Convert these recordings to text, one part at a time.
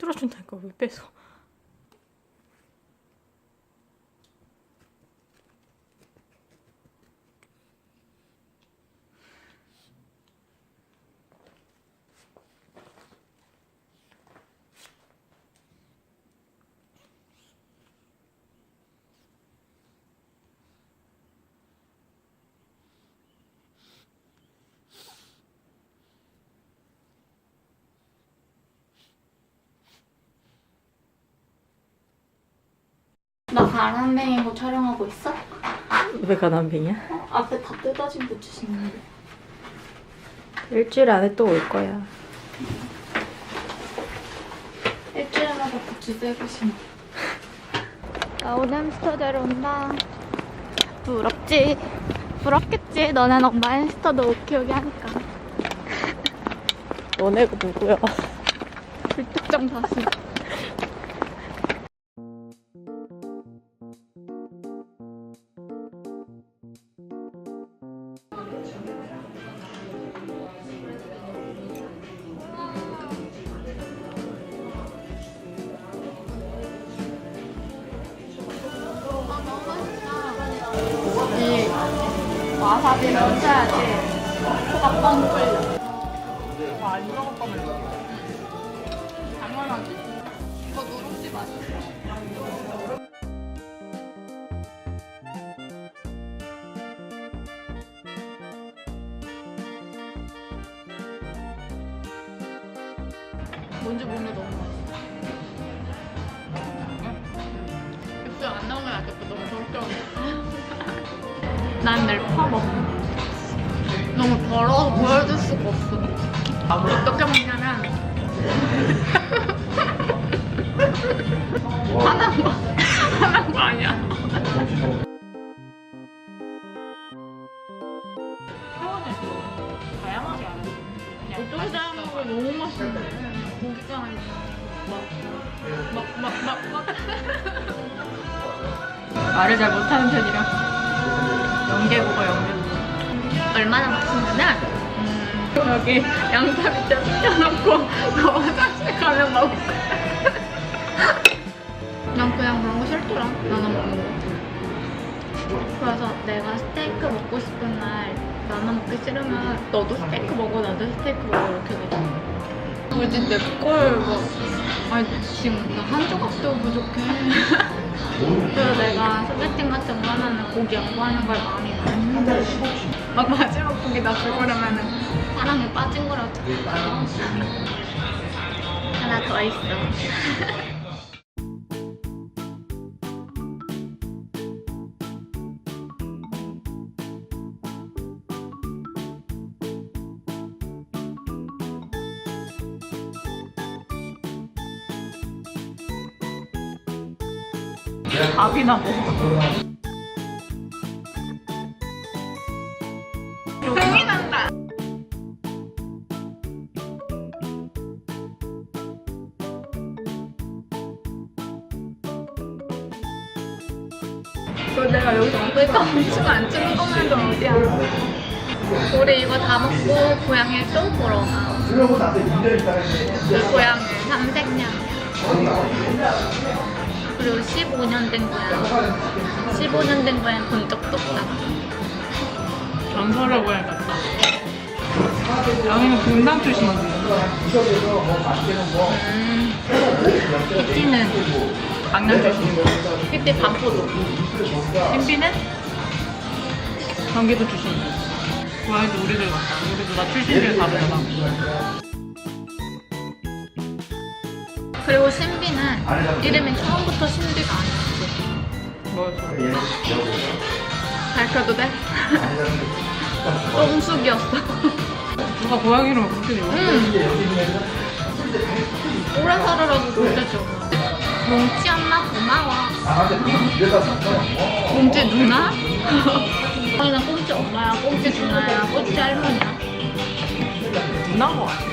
뚫어준 나 가람뱅이 거 촬영하고 있어? 왜 가난뱅이야? 어, 앞에 다 뜯어진 붙이시는데. 일주일 안에 또 올 거야. 일주일마다 부츠 새고 신어. 나 오늘 햄스터 데려온다. 부럽지? 부럽겠지? 너넨 엄마 햄스터도 못 키우게 하니까. 너네가 누구야? 불특정 다수. 와사비를 얹어야지 코가 뻥 뚫려. 안 먹었다면 당연하지. 이거 누룽지 맛있어. 뭔지 모르는데 너무 맛있어. 육수 안 나오면 알겠고 너무 걱정 돼. 난늘 퍼먹어. 너무 더러워서 보여줄 수가 없어. 어떻게 먹냐면 화난 거 화난 거 아니야 다양하게 안 해. 어떻게 다양한 거 너무 맛있는데 고기가 막막막막 말을 잘 못하는 편이라 연계국어 연계국어. 얼마나 맛있냐면 음, 여기 양파 밑에 튀겨놓고 너 화장실 가면 먹을 난 그냥 그런 거 싫더라 나눠 먹는. 거 그래서 내가 스테이크 먹고 싶은 날 나눠 먹기 싫으면 너도 스테이크 먹어 나도 스테이크 먹어 이렇게 되잖아 굳이 내걸 뭐, 아니 지금 나한 조각도 부족해. 그래서 내가 소개팅 같은 거 하면은 고기 양보하는 걸 많이 막 마지막 고기 나 죽으려면은 사랑에 빠진 거라고 하나 더 있어 밥이나 먹어 흥이 난다. 그 내가 여기서 그러니까 음식 안 찍는 것만도 어디야? 우리 이거 다 먹고 고양이 또 보러 가. 그 고양이 삼색냥이야 그리고 15년 된 고양이 15년 된 고양이 본 적도 없다. 고향 같다. 여기는 분당 출신이지. 음, 피티는 강남 출신이고 그때 반포도. 햄비는? 경기도 출신이고 고양이도 우리들 같다. 우리도 나 출신들 다르잖아 그리고 신비는 이름이 처음부터 신비가 아니었어 뭐였어? 밝혀도 돼? 똥숙이었어 누가 고양이 이름을 그렇게 지어? 응 오래 살으라고 그렇게 줘 몽치 엄마 고마워 몽치 누나? 아니 꽁치 엄마야 꽁치 누나야 꽁치 할머니야 누나가 같아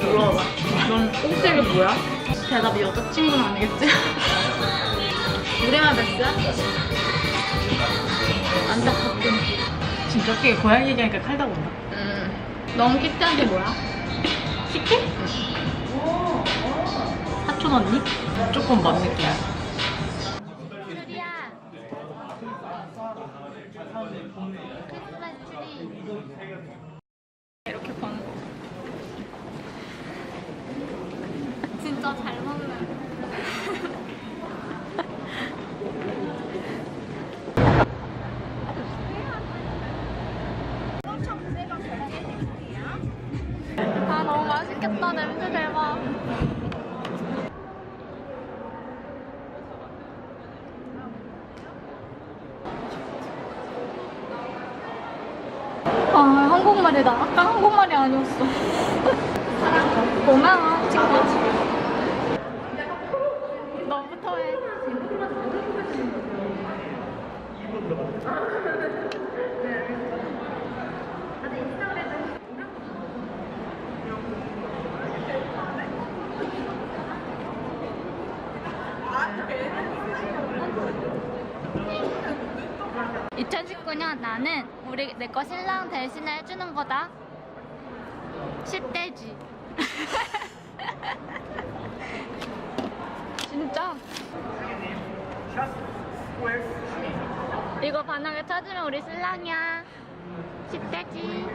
물어봐 넌 꽁치가 뭐야? 대답이 여자친구는 아니겠지? 우리만 뵀어? 안타깝군 진짜 웃기게 고양이 얘기하니까 칼다 본다 음, 넌 키트한 게 뭐야? 키트? 사촌 언니? 조금 먼 느낌. 트리야. 크리스마스 트리. 이렇게 보는 거. 진짜 잘 먹는. 아 너무 맛있겠다 냄새 대박. 아 한국말이다. 아까 한국말이 아니었어. 고마워 친구. 너부터 해. (2019년) 나는 우리 내 거 신랑 대신에 해주는 거다. 10대지. 진짜? 이거 반하게 찾으면 우리 신랑이야. 10대지.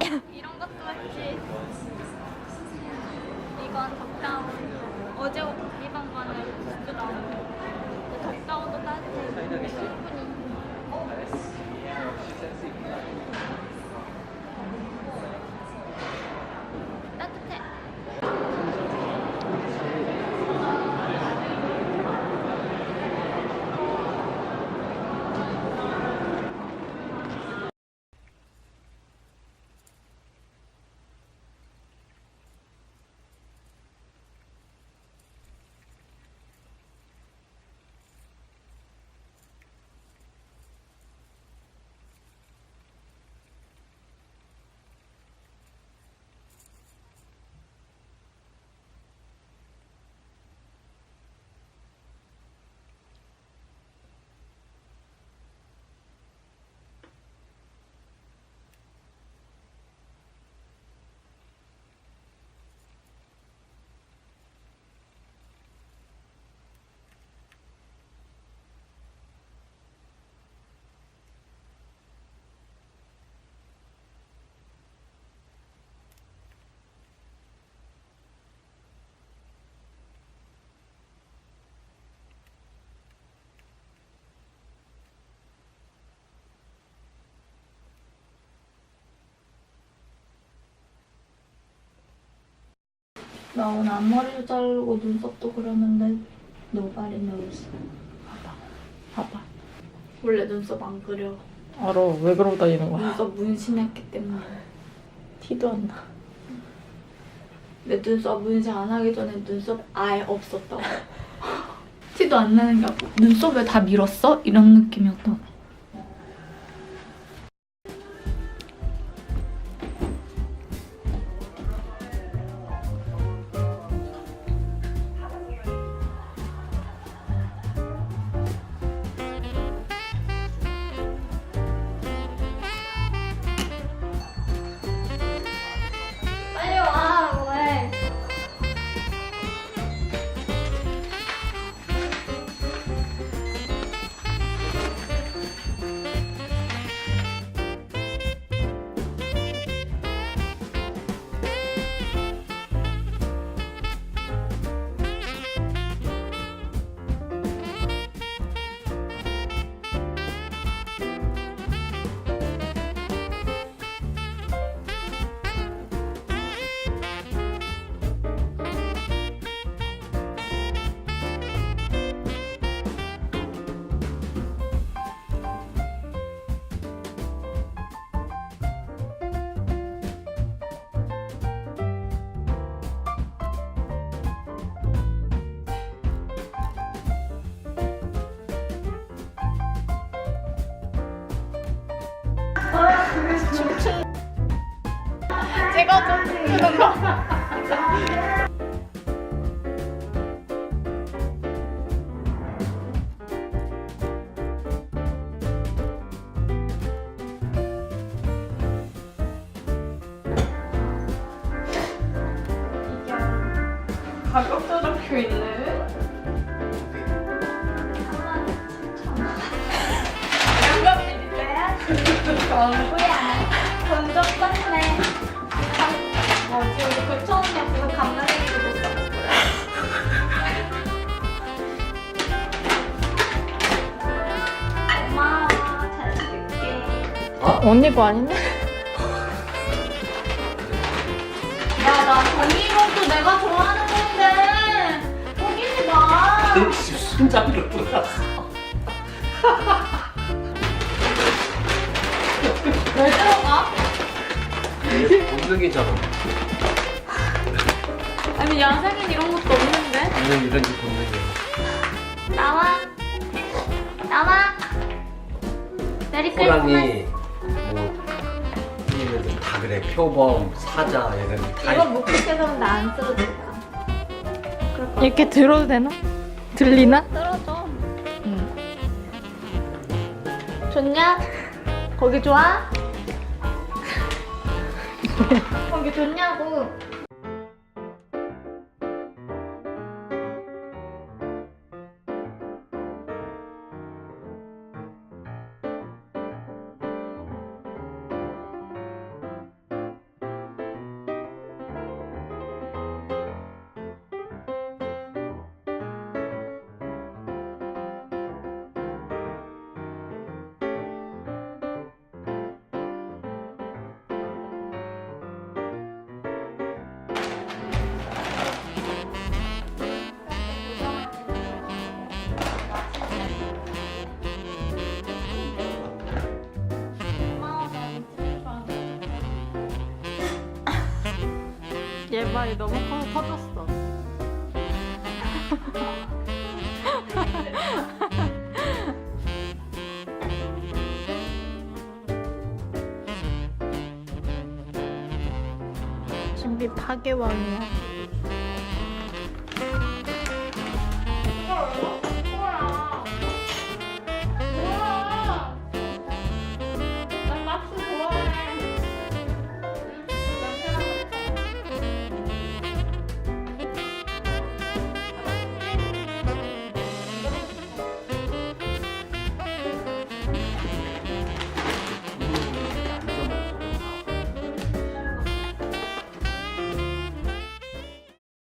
이런 것도 했지. 이건 덕다운 어제 입은 거는 부스다운 덕다운도 따뜻해 나 오늘 앞머리도 자르고 눈썹도 그렸는데 노발이 노스 봐봐 봐봐 원래 눈썹 안 그려 알아. 왜 그러고 다니는 거야? 눈썹 문신했기 때문에 티도 안 나. 내 눈썹 문신 안 하기 전에 눈썹 아예 없었다고 티도 안 나는 게 아니고 눈썹을 다 밀었어? 이런 느낌이었다고 가격 입고 있는 3만 7천 원. 영감님 빼야지. 얼굴이야. 돈좀 감나무도 사고 그래. 고마워. 잘 쓸게. 언니 거 아닌데? 야, 나 종이것도 내가 좋아하는 건데. 포기지 마. 손잡이로 돌았어. 왜 들어가? 본능이잖아. 아니, 야생엔 이런 것도 없는데. 본능 이런 게 본능이야. 나와. 나와. 메리 크리스마스. 호랑이, 뭐, 이는 다 그래. 표범, 사자, 이런 다 이건 묵직해서 나안 쓰러도 될까? 그럴 거 이렇게 들어도 되나? 들리나? 떨어져. 응. 좋냐? 거기 좋아? 거기 좋냐고. 얘 말이 너무 커서 터졌어. 준비 파괴왕이야.